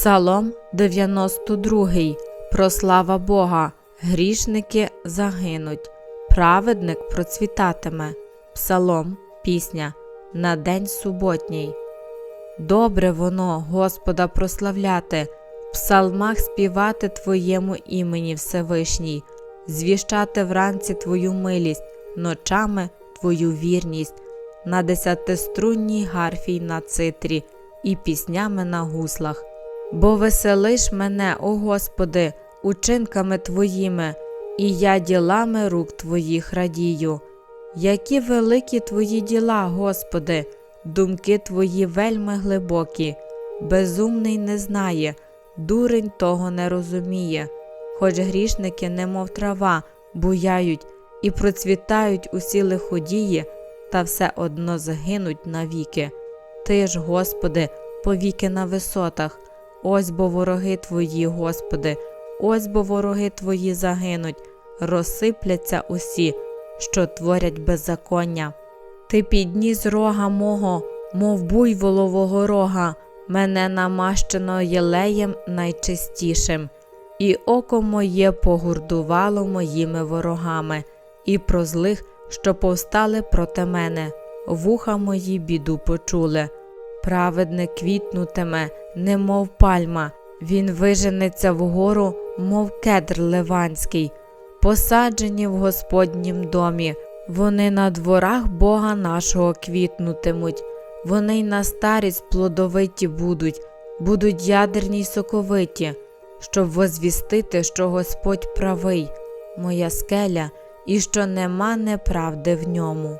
Псалом 92. Прослава Бога. Грішники загинуть. Праведник процвітатиме. Псалом, пісня. На день суботній. Добре воно, Господа, прославляти, в псалмах співати Твоєму імені Всевишній, звіщати вранці Твою милість, ночами Твою вірність, на десятиструнній гарфі й на цитрі і піснями на гуслах. Бо веселиш мене, о Господи, учинками Твоїми, і я ділами рук Твоїх радію. Які великі Твої діла, Господи, думки Твої вельми глибокі, безумний не знає, дурень того не розуміє, хоч грішники, немов трава, буяють і процвітають усі лиходії, та все одно згинуть навіки. Ти ж, Господи, повіки на висотах, ось бо вороги Твої, Господи, ось бо вороги Твої загинуть, розсипляться усі, що творять беззаконня. Ти підніс рога мого, мов буйволового рога, мене намащено єлеєм найчистішим, і око моє погурдувало моїми ворогами, і про злих, що повстали проти мене, вуха мої біду почули. Праведник квітнутиме, немов пальма, він виженеться вгору, мов кедр ливанський, посаджені в Господнім домі, вони на дворах Бога нашого квітнутимуть, вони й на старість плодовиті будуть, будуть ядерні й соковиті, щоб возвістити, що Господь правий, моя скеля, і що нема неправди в ньому.